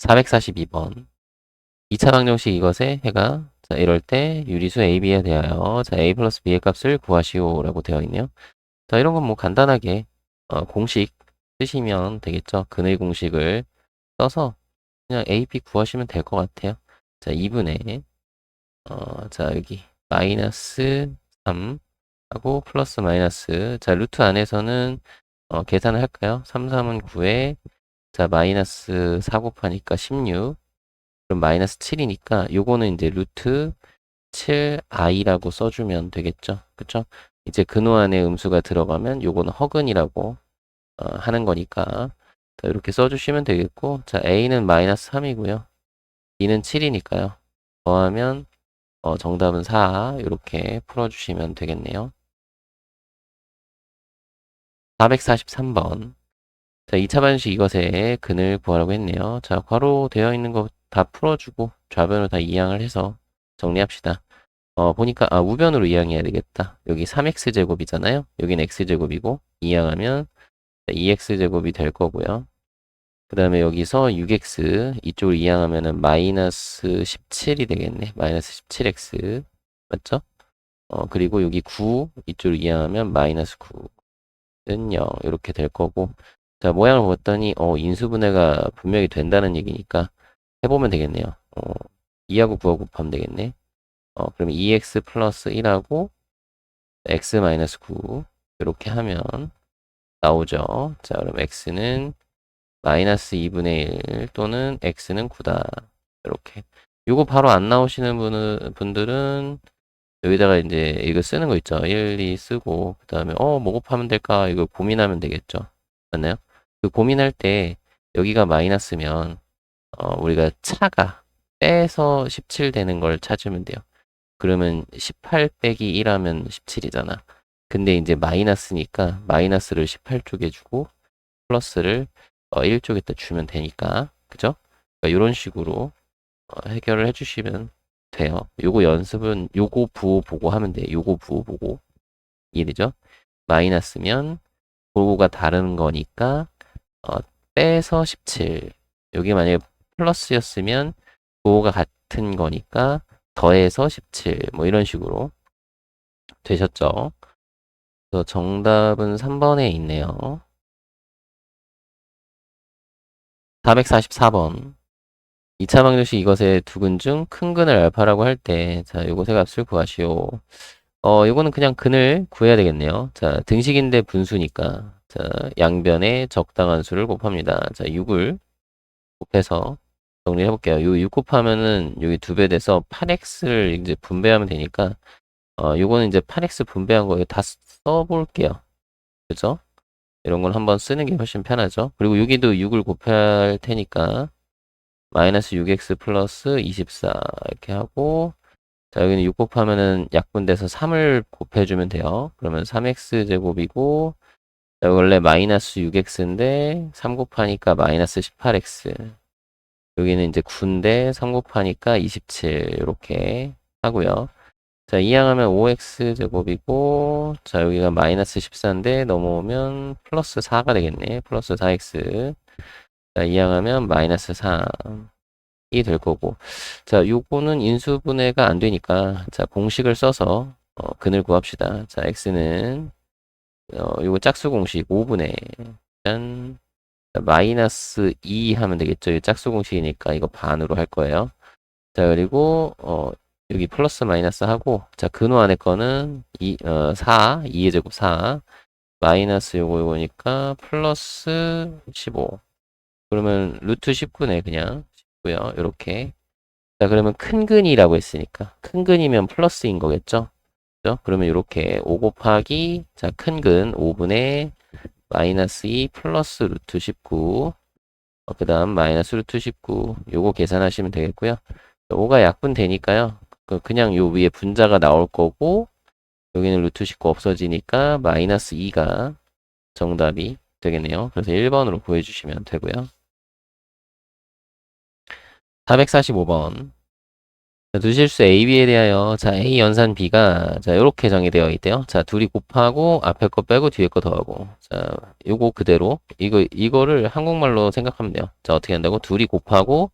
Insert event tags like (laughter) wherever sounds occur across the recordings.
442번. 2차 방정식 이것에 해가 자, 이럴 때 유리수 AB에 대하여 자, A 플러스 B의 값을 구하시오 라고 되어 있네요. 자, 이런 건 뭐 간단하게 어, 공식 쓰시면 되겠죠. 근의 공식을 써서 그냥 A, B 구하시면 될 것 같아요. 자, 2분의 어, 자, 여기 마이너스 3 하고 플러스 마이너스 자, 루트 안에서는 어, 계산을 할까요? 3, 3은 9에 자, 마이너스 4 곱하니까 16 그럼 마이너스 7이니까 요거는 이제 루트 7i라고 써주면 되겠죠. 그쵸? 이제 근호 안에 음수가 들어가면 요거는 허근이라고 어, 하는 거니까 자, 이렇게 써주시면 되겠고 자 a는 마이너스 3이고요. b는 7이니까요. 더하면 어, 정답은 4 이렇게 풀어주시면 되겠네요. 443번 자 2차 반식 이것의 근을 구하라고 했네요. 자 괄호 되어 있는 거 다 풀어주고 좌변으로 다 이항을 해서 정리합시다. 어, 보니까, 아, 우변으로 이항해야 되겠다. 여기 3x제곱이잖아요. 여기는 x제곱이고, 이항하면 2x제곱이 될 거고요. 그 다음에 여기서 6x, 이쪽을 이항하면은 마이너스 17이 되겠네. 마이너스 17x. 맞죠? 어, 그리고 여기 9, 이쪽을 이항하면 마이너스 9는 0. 이렇게 될 거고. 자, 모양을 봤더니, 어, 인수분해가 분명히 된다는 얘기니까, 해보면 되겠네요. 어, 2하고 9하고 곱하면 되겠네. 어, 그러면 2x 플러스 1하고 x 마이너스 9 이렇게 하면 나오죠. 자, 그럼 x는 마이너스 2분의 1 또는 x는 9다. 이렇게. 이거 바로 안 나오시는 분은, 분들은 여기다가 이제 이거 쓰는 거 있죠. 1, 2 쓰고 그 다음에 어, 뭐 곱하면 될까? 이거 고민하면 되겠죠. 맞나요? 그 고민할 때 여기가 마이너스면 어, 우리가 차가 빼서 17 되는 걸 찾으면 돼요. 그러면 18 빼기 1 하면 17이잖아. 근데 이제 마이너스니까 마이너스를 18 쪽에 주고 플러스를 어, 1 쪽에다 주면 되니까. 그죠? 그러니까 이런 식으로 어, 해결을 해주시면 돼요. 요거 연습은 요거 부호 보고 하면 돼요. 요거 부호 보고. 이해되죠? 마이너스면 부호가 다른 거니까 어, 빼서 17. 여기 만약에 플러스였으면 부호가 같은 거니까 더해서 17. 뭐 이런 식으로 되셨죠? 그래서 정답은 3번에 있네요. 444번. 2차 방정식 이것의 두근 중 큰 근을 알파라고 할 때, 자, 요것의 값을 구하시오. 어, 요거는 그냥 근을 구해야 되겠네요. 자, 등식인데 분수니까. 자, 양변에 적당한 수를 곱합니다. 자, 6을 곱해서 정리해 볼게요. 요 6 곱하면은 여기 두 배 돼서 8x를 이제 분배하면 되니까 어 요거는 이제 8x 분배한 거 다 써볼게요. 그죠? 이런 건 한번 쓰는 게 훨씬 편하죠. 그리고 여기도 6을 곱할 테니까 마이너스 6x 플러스 24 이렇게 하고 자 여기는 6 곱하면은 약분돼서 3을 곱해주면 돼요. 그러면 3x 제곱이고 원래 마이너스 6x인데 3 곱하니까 마이너스 18x 여기는 이제 9인데 3 곱하니까 27 이렇게 하고요. 자, 이항하면 5x 제곱이고 자, 여기가 마이너스 14인데 넘어오면 플러스 4가 되겠네. 플러스 4x. 자, 이항하면 마이너스 3이 될 거고. 자, 요거는 인수분해가 안 되니까 자, 공식을 써서 어, 근을 구합시다. 자, x는 어, 요거 짝수 공식 5분의 짠 마이너스 2 하면 되겠죠. 이 짝수 공식이니까 이거 반으로 할 거예요. 자, 그리고 어, 여기 플러스 마이너스 하고 자, 근호 안에 거는 2, 어, 4, 2의 제곱 4 마이너스 요거 요거니까 플러스 15 그러면 루트 19네 그냥 19고요. 이렇게 자, 그러면 큰 근이라고 했으니까 큰 근이면 플러스인 거겠죠? 그죠? 그러면 이렇게 5 곱하기 자, 큰근 5분의 마이너스 2 플러스 루트 19. 어, 그 다음 마이너스 루트 19. 요거 계산하시면 되겠고요. 5가 약분 되니까요. 그 그냥 요 위에 분자가 나올 거고, 여기는 루트 19 없어지니까 마이너스 2가 정답이 되겠네요. 그래서 1번으로 구해주시면 되고요. 445번. 자, 누실수 AB에 대하여 자 A 연산 B가 자 이렇게 정의되어 있대요. 자 둘이 곱하고 앞에 거 빼고 뒤에 거 더하고 자 요거 그대로 이거 이거를 한국말로 생각하면 돼요. 자 어떻게 한다고 둘이 곱하고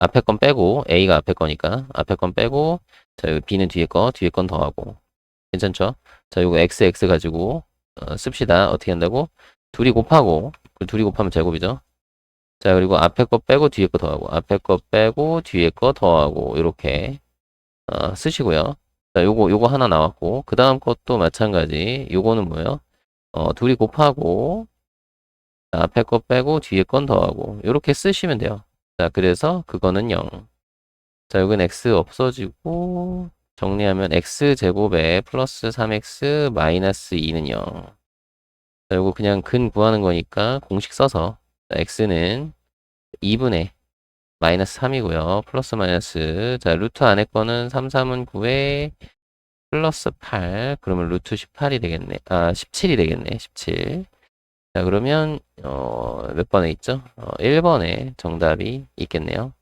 앞에 건 빼고 A가 앞에 거니까 앞에 건 빼고 자 여기 B는 뒤에 거 뒤에 건 더하고 괜찮죠? 자 요거 X X 가지고 어, 씁시다. 어떻게 한다고 둘이 곱하고 그 둘이 곱하면 제곱이죠. 자, 그리고 앞에 거 빼고 뒤에 거 더하고, 앞에 거 빼고 뒤에 거 더하고, 이렇게, 어, 쓰시고요. 자, 요거, 요거 하나 나왔고, 그 다음 것도 마찬가지. 요거는 뭐예요? 어, 둘이 곱하고, 자, 앞에 거 빼고 뒤에 건 더하고, 요렇게 쓰시면 돼요. 자, 그래서 그거는 0. 자, 여기는 x 없어지고, 정리하면 x제곱에 플러스 3x 마이너스 2는 0. 자, 요거 그냥 근 구하는 거니까 공식 써서 자, x는 2분의 마이너스 3이고요. 플러스 마이너스. 자, 루트 안에 거는 3, 3은 9에 플러스 8. 그러면 루트 18이 되겠네. 아, 17이 되겠네. 17. 자, 그러면, 어, 몇 번에 있죠? 어, 1번에 정답이 있겠네요.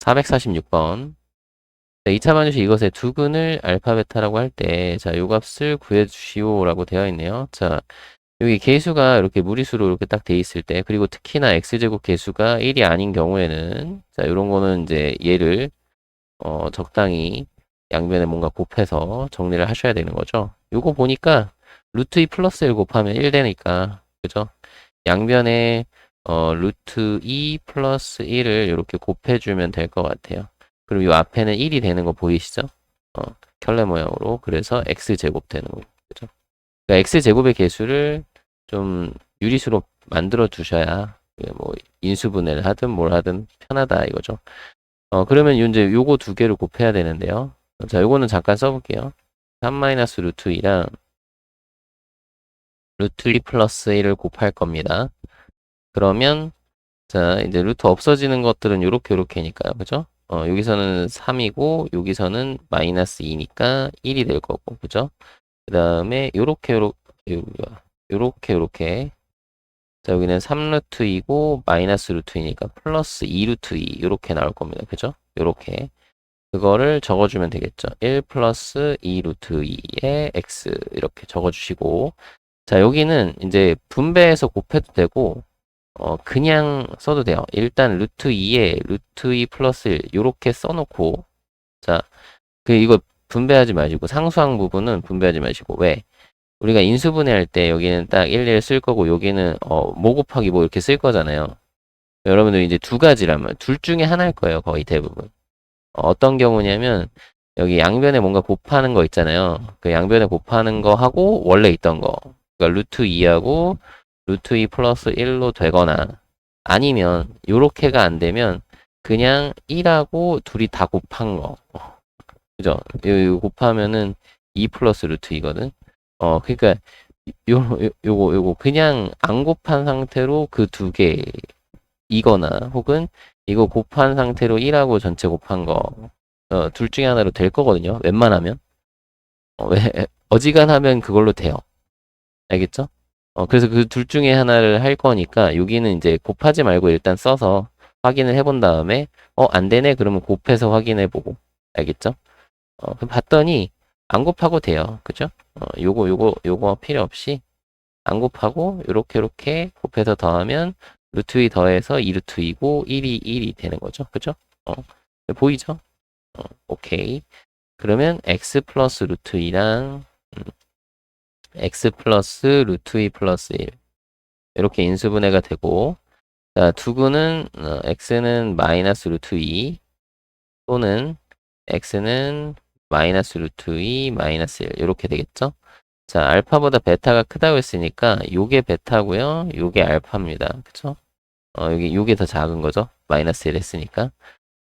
446번. 자, 2차 반주시 이것의 두근을 알파 베타라고 할 때, 자, 요 값을 구해 주시오라고 되어 있네요. 자, 여기 개수가 이렇게 무리수로 이렇게 딱 돼 있을 때, 그리고 특히나 x제곱 개수가 1이 아닌 경우에는, 자, 요런 거는 이제 얘를, 어, 적당히 양변에 뭔가 곱해서 정리를 하셔야 되는 거죠. 요거 보니까, 루트 2 플러스 1 곱하면 1 되니까, 그죠? 양변에, 어, 루트 2 플러스 1을 이렇게 곱해주면 될 것 같아요. 그리고 요 앞에는 1이 되는 거 보이시죠? 어, 켤레 모양으로. 그래서 x제곱 되는 거. 그죠? 그러니까 x제곱의 개수를 좀 유리수로 만들어 두셔야 뭐 인수분해를 하든 뭘 하든 편하다 이거죠. 어 그러면 이제 요거 두 개를 곱해야 되는데요. 자, 요거는 잠깐 써볼게요. 3 마이너스 루트 2랑 루트 2 플러스 1을 곱할 겁니다. 그러면 자 이제 루트 없어지는 것들은 요렇게 요렇게니까요. 그죠? 어 여기서는 3이고 여기서는 마이너스 2니까 1이 될 거고 그죠? 그 다음에 요렇게 요렇게 요렇게 요렇게. 자 여기는 3루트 2고 마이너스 루트 2니까 플러스 2루트 2 요렇게 나올 겁니다. 그죠? 요렇게. 그거를 적어주면 되겠죠? 1 플러스 2 루트 2의 x 이렇게 적어주시고. 자 여기는 이제 분배해서 곱해도 되고 어 그냥 써도 돼요. 일단 루트 2에 루트 2 플러스 1 요렇게 써놓고. 자 그 이거 분배하지 마시고 상수항 부분은 분배하지 마시고. 왜? 우리가 인수분해할 때 여기는 딱 1, 1 쓸 거고 여기는 어, 뭐 곱하기 뭐 이렇게 쓸 거잖아요. 여러분들 이제 두 가지라면 둘 중에 하나일 거예요. 거의 대부분. 어, 떤 경우냐면 여기 양변에 뭔가 곱하는 거 있잖아요. 그 양변에 곱하는 거 하고 원래 있던 거. 그러니까 루트 2하고 루트 2 플러스 1로 되거나 아니면 요렇게가 안 되면 그냥 1하고 둘이 다 곱한 거. 그죠? 요, 요 곱하면은 2 플러스 루트 이거든. 어, 그러니까 요, 요 요거 요거 그냥 안 곱한 상태로 그 두 개 이거나 혹은 이거 곱한 상태로 1하고 전체 곱한 거 어, 둘 중에 하나로 될 거거든요. 웬만하면. 어, 왜 (laughs) 어지간하면 그걸로 돼요. 알겠죠? 어, 그래서 그 둘 중에 하나를 할 거니까 여기는 이제 곱하지 말고 일단 써서 확인을 해본 다음에 어, 안 되네 그러면 곱해서 확인해 보고 알겠죠? 어, 봤더니 안 곱하고 돼요. 그죠? 어, 요거 요거 요거 필요 없이 안 곱하고 요렇게 요렇게 곱해서 더하면 루트 2 더해서 2루트 2고 1이 1이 되는 거죠. 그죠? 어, 보이죠? 어, 오케이. 그러면 x 플러스 루트 2랑 음, x 플러스 루트 2 플러스 1 이렇게 인수분해가 되고 자, 두구는 어, x는 마이너스 루트 2 또는 x는 마이너스 루트 2 마이너스 1 이렇게 되겠죠? 자, 알파보다 베타가 크다고 했으니까 요게 베타고요. 요게 알파입니다. 그쵸? 어, 여기 요게 더 작은 거죠? 마이너스 1 했으니까.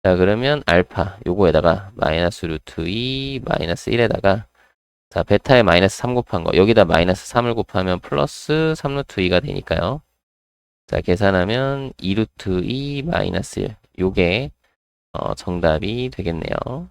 자, 그러면 알파 요거에다가 마이너스 루트 2 마이너스 1에다가 자, 베타에 마이너스 3 곱한 거. 여기다 마이너스 3을 곱하면 플러스 3 루트 2가 되니까요. 자, 계산하면 2 루트 2 마이너스 1. 요게 어, 정답이 되겠네요.